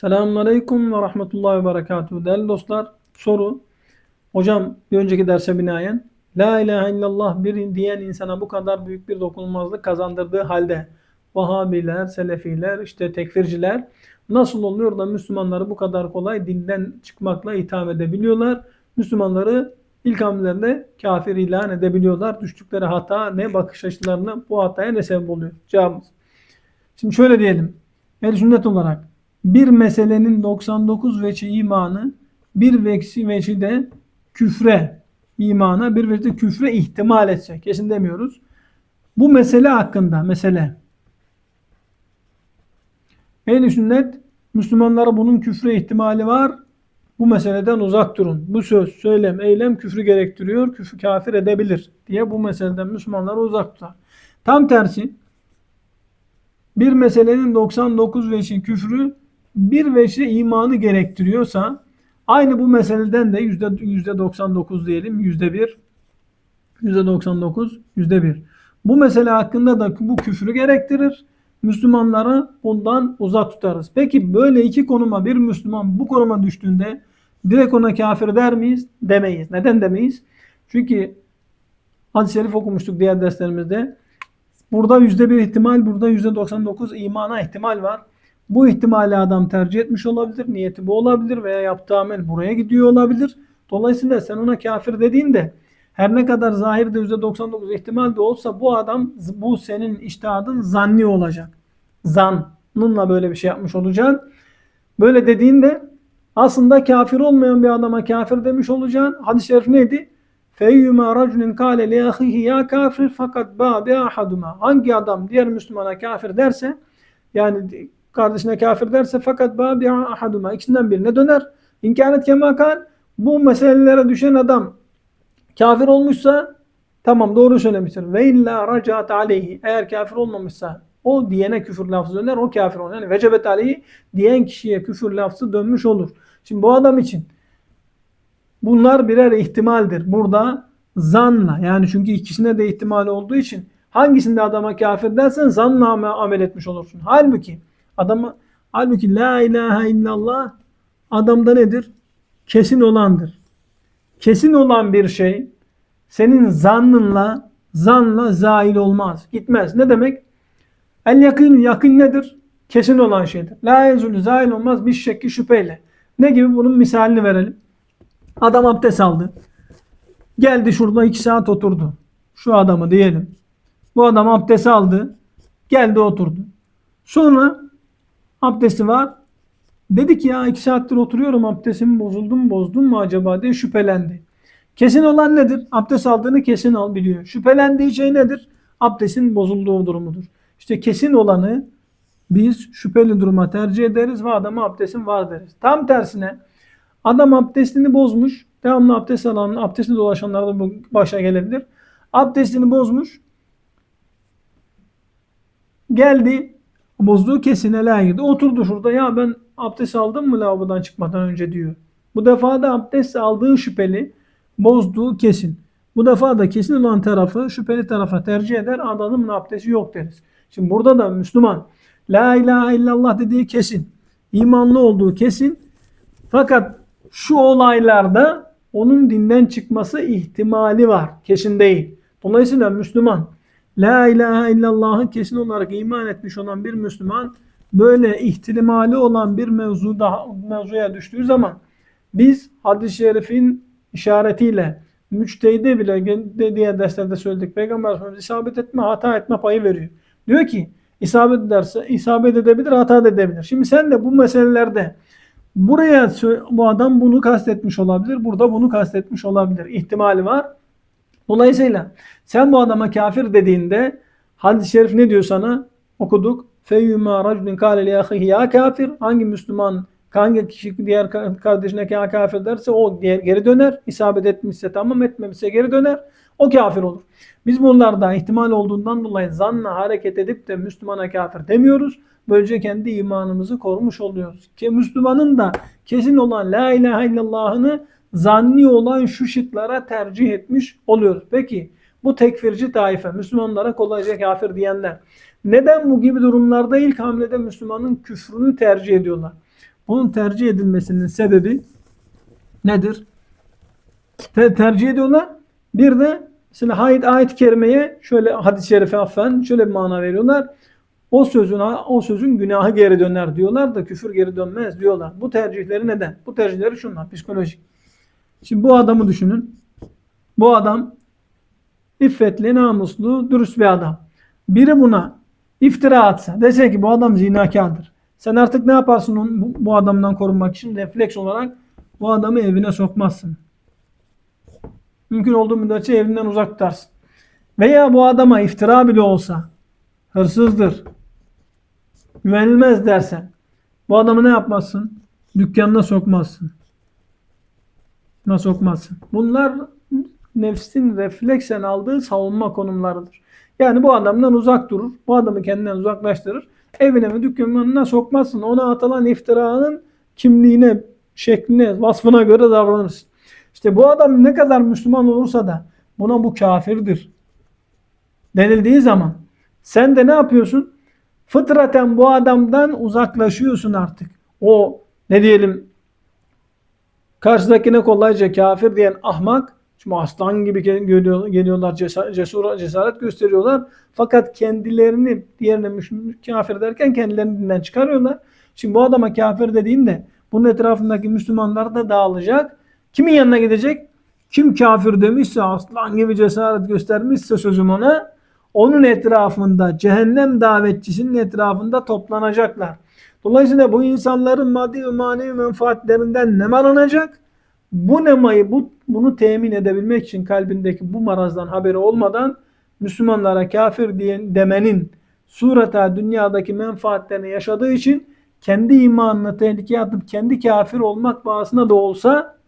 Selamünaleyküm ve rahmetullahi ve berekatuhu. Değerli dostlar, soru. Hocam bir önceki derse binaen La ilahe illallah bir diyen insana bu kadar büyük bir dokunulmazlık kazandırdığı halde Vahabiler, Selefiler, işte tekfirciler nasıl oluyor da Müslümanları bu kadar kolay dinden çıkmakla itham edebiliyorlar? Müslümanları ilk hamlelerinde kafir ilan edebiliyorlar. Düştükleri hata ne? Bakış açılarına bu hataya ne sebep oluyor? Cevabımız. Şimdi şöyle diyelim. El sünnet olarak bir meselenin 99 veçi imanı bir veçi, veçi de küfre imana bir veçi de küfre ihtimal etse. Kesin demiyoruz. Bu mesele hakkında mesele. Ehl-i sünnet Müslümanlara bunun küfre ihtimali var. Bu meseleden uzak durun. Bu söz, söylem, eylem küfrü gerektiriyor. Küfrü kafir edebilir diye bu meseleden Müslümanları uzak tutar. Tam tersi bir meselenin 99 veçi küfrü bir veçi imanı gerektiriyorsa aynı bu meseleden de yüzde 99 diyelim yüzde bir %99 yüzde bir. Bu mesele hakkında da bu küfrü gerektirir. Müslümanları bundan uzak tutarız. Peki böyle iki konuma bir Müslüman bu konuma düştüğünde direkt ona kafir der miyiz? Demeyiz. Neden demeyiz? Çünkü hadis-i şerif okumuştuk diğer derslerimizde. Burada yüzde bir ihtimal, burada yüzde 99 imana ihtimal var. Bu ihtimali adam tercih etmiş olabilir. Niyeti bu olabilir veya yaptığı amel buraya gidiyor olabilir. Dolayısıyla sen ona kafir dediğinde her ne kadar zahirde %99 ihtimal de olsa bu adam bu senin iştihadın zanni olacak. Zannınla böyle bir şey yapmış olacaksın. Böyle dediğinde aslında kafir olmayan bir adama kafir demiş olacaksın. Hadis-i şerif neydi? Feyyuma raculun kâle li ahihi ya kafir fakat ba bi ahaduma. Hangi adam diğer Müslümana kafir derse yani kardeşine kafir derse fakat ba bi ahaduma ikisinden birine döner. İnkaret kemakan bu meselelere düşen adam kafir olmuşsa tamam doğru söylemiştir. Ve illa racaat aleyhi eğer kafir olmamışsa o diyene küfür lafzı döner o kafir olur. Yani vecebet aleyhi diyen kişiye küfür lafzı dönmüş olur. Şimdi bu adam için bunlar birer ihtimaldir. Burada zanla yani çünkü ikisine de ihtimal olduğu için hangisinde adama kafir dersen zanla amel etmiş olursun. Halbuki adamı halbuki la ilahe illallah adamda nedir? Kesin olandır. Kesin olan bir şey senin zannınla zanla zail olmaz. Gitmez. Ne demek? El yakın yakın nedir? Kesin olan şeydir. La yezulü zail olmaz bir şekki şüpheyle. Ne gibi? Bunun misalini verelim. Adam abdest aldı. Geldi şurada iki saat oturdu. Şu adamı diyelim. Bu adam abdest aldı. Geldi oturdu. Sonra abdesti var. Dedi ki ya iki saattir oturuyorum abdestim bozuldu mu bozdum mu acaba diye şüphelendi. Kesin olan nedir? Abdest aldığını kesin al biliyor. Şüphelendiği şey nedir? Abdestin bozulduğu durumudur. İşte kesin olanı biz şüpheli duruma tercih ederiz ve adama abdestin var deriz. Tam tersine adam abdestini bozmuş. Devamlı abdest alan, abdestini dolaşanlar da bu başa gelebilir. Abdestini bozmuş. Geldi. Bozduğu kesin helaya girdi. Oturdu şurada. Ya ben abdest aldım mı lavabodan çıkmadan önce diyor. Bu defa da abdest aldığı şüpheli. Bozduğu kesin. Bu defa da kesin olan tarafı şüpheli tarafa tercih eder. Adamın abdesti yok deriz. Şimdi burada da Müslüman La ilahe illallah dediği kesin. imanlı olduğu kesin. Fakat şu olaylarda onun dinden çıkması ihtimali var. Kesin değil. Dolayısıyla Müslüman La ilahe illallah'ı kesin olarak iman etmiş olan bir Müslüman böyle ihtimali olan bir mevzuda mevzuya düştüğü zaman biz hadis-i şerifin işaretiyle müçtehide bile diye derslerde söyledik. Peygamber Efendimiz isabet etme, hata etme payı veriyor. Diyor ki isabet ederse isabet edebilir, hata da edebilir. Şimdi sen de bu meselelerde buraya bu adam bunu kastetmiş olabilir, burada bunu kastetmiş olabilir. İhtimali var. Dolayısıyla sen bu adama kafir dediğinde hadis-i şerif ne diyor sana? Okuduk. Feyyuma raculun kâle li ahihi ya kafir. Hangi Müslüman hangi kişi diğer kardeşine ya kafir derse o diğer geri döner. İsabet etmişse tamam etmemişse geri döner. O kafir olur. Biz bunlarda ihtimal olduğundan dolayı zanla hareket edip de Müslümana kafir demiyoruz. Böylece kendi imanımızı korumuş oluyoruz. Ki Müslümanın da kesin olan la ilahe illallah'ını zanni olan şu şıklara tercih etmiş oluyoruz. Peki bu tekfirci taife Müslümanlara kolayca kafir diyenler neden bu gibi durumlarda ilk hamlede Müslümanın küfrünü tercih ediyorlar? Bunun tercih edilmesinin sebebi nedir? Te- tercih ediyorlar. Bir de mesela ayet ayet-i kerimeye şöyle hadis-i şerife affen şöyle bir mana veriyorlar. O sözün o sözün günahı geri döner diyorlar da küfür geri dönmez diyorlar. Bu tercihleri neden? Bu tercihleri şunlar psikolojik. Şimdi bu adamı düşünün. Bu adam iffetli, namuslu, dürüst bir adam. Biri buna iftira atsa, dese ki bu adam zinakardır. Sen artık ne yaparsın onu- bu- adamdan korunmak için? Refleks olarak bu adamı evine sokmazsın. Mümkün olduğu müddetçe evinden uzak tutarsın. Veya bu adama iftira bile olsa hırsızdır, güvenilmez dersen bu adamı ne yapmazsın? Dükkanına sokmazsın. Na sokmazsın. Bunlar nefsin refleksen aldığı savunma konumlarıdır. Yani bu adamdan uzak durur. Bu adamı kendinden uzaklaştırır. Evine ve dükkanına sokmazsın. Ona atılan iftiranın kimliğine, şekline, vasfına göre davranırsın. İşte bu adam ne kadar Müslüman olursa da buna bu kafirdir denildiği zaman sen de ne yapıyorsun? Fıtraten bu adamdan uzaklaşıyorsun artık. O ne diyelim karşıdakine kolayca kafir diyen ahmak çünkü aslan gibi geliyor- geliyorlar cesur cesaret gösteriyorlar. Fakat kendilerini diğerine kafir derken kendilerini dinden çıkarıyorlar. Şimdi bu adama kafir dediğinde bunun etrafındaki Müslümanlar da dağılacak. Kimin yanına gidecek? Kim kafir demişse aslan gibi cesaret göstermişse sözüm ona onun etrafında cehennem davetçisinin etrafında toplanacaklar. Dolayısıyla bu insanların maddi ve manevi menfaatlerinden nem alınacak. Bu nemayı, bu, bunu temin edebilmek için kalbindeki bu marazdan haberi olmadan Müslümanlara kafir diyen demenin sureta dünyadaki menfaatlerini yaşadığı için kendi imanını tehlikeye atıp kendi kafir olmak bağısına da olsa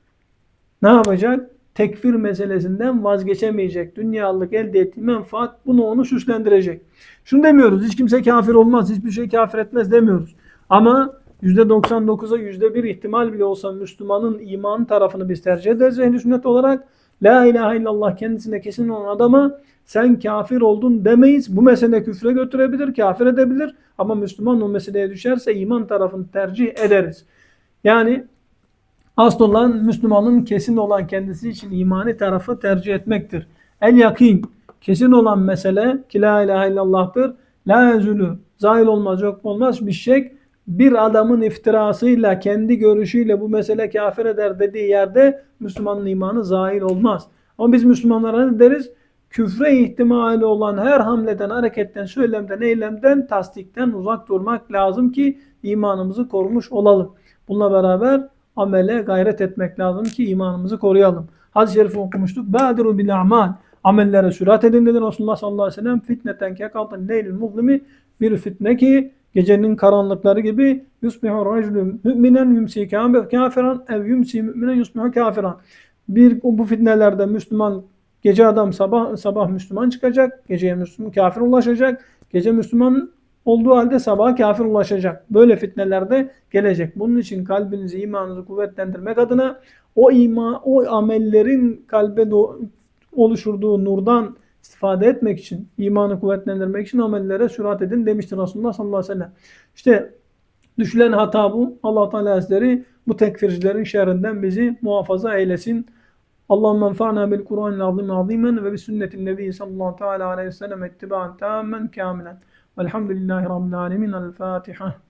ne yapacak? Tekfir meselesinden vazgeçemeyecek. Dünyalık elde ettiği menfaat bunu onu süslendirecek. Şunu demiyoruz. Hiç kimse kafir olmaz. Hiçbir şey kafir etmez demiyoruz. Ama %99'a %1 ihtimal bile olsa Müslümanın iman tarafını biz tercih ederiz ehli sünnet olarak. La ilahe illallah kendisine kesin olan adama sen kafir oldun demeyiz. Bu mesele küfre götürebilir, kafir edebilir. Ama Müslüman o meseleye düşerse iman tarafını tercih ederiz. Yani Asıl olan Müslümanın kesin olan kendisi için imani tarafı tercih etmektir. El yakin kesin olan mesele ki la ilahe illallah'tır. La ezülü zahil olmaz yok olmaz bir şey bir adamın iftirasıyla kendi görüşüyle bu mesele kafir eder dediği yerde Müslümanın imanı zahil olmaz. Ama biz Müslümanlara ne deriz? Küfre ihtimali olan her hamleden, hareketten, söylemden, eylemden, tasdikten uzak durmak lazım ki imanımızı korumuş olalım. Bununla beraber amele gayret etmek lazım ki imanımızı koruyalım. Hadis-i şerifi okumuştuk. Badiru bil a'mal. Amellere sürat edin dedi Resulullah sallallahu aleyhi ve sellem. Fitneten kekaltan leylil muzlimi. Bir fitne ki gecenin karanlıkları gibi yusbihu raculu müminen yumsi kafiran ev yumsi müminen yusbihu kafiran. Bir bu fitnelerde Müslüman gece adam sabah sabah Müslüman çıkacak, geceye Müslüman kafir ulaşacak. Gece Müslüman olduğu halde sabah kafir ulaşacak. Böyle fitnelerde gelecek. Bunun için kalbinizi, imanınızı kuvvetlendirmek adına o ima, o amellerin kalbe oluşturduğu nurdan istifade etmek için, imanı kuvvetlendirmek için amellere sürat edin demiştir Resulullah sallallahu aleyhi ve sellem. İşte düşülen hata bu. Allah Teala Hazretleri bu tekfircilerin şerrinden bizi muhafaza eylesin. Allahümme enfa'na bil Kur'anil azim azimen ve bi sünnetin nebi sallallahu teala aleyhi ve sellem ittibaen tamamen kamilen. Velhamdülillahi Rabbil alemin. El Fatiha.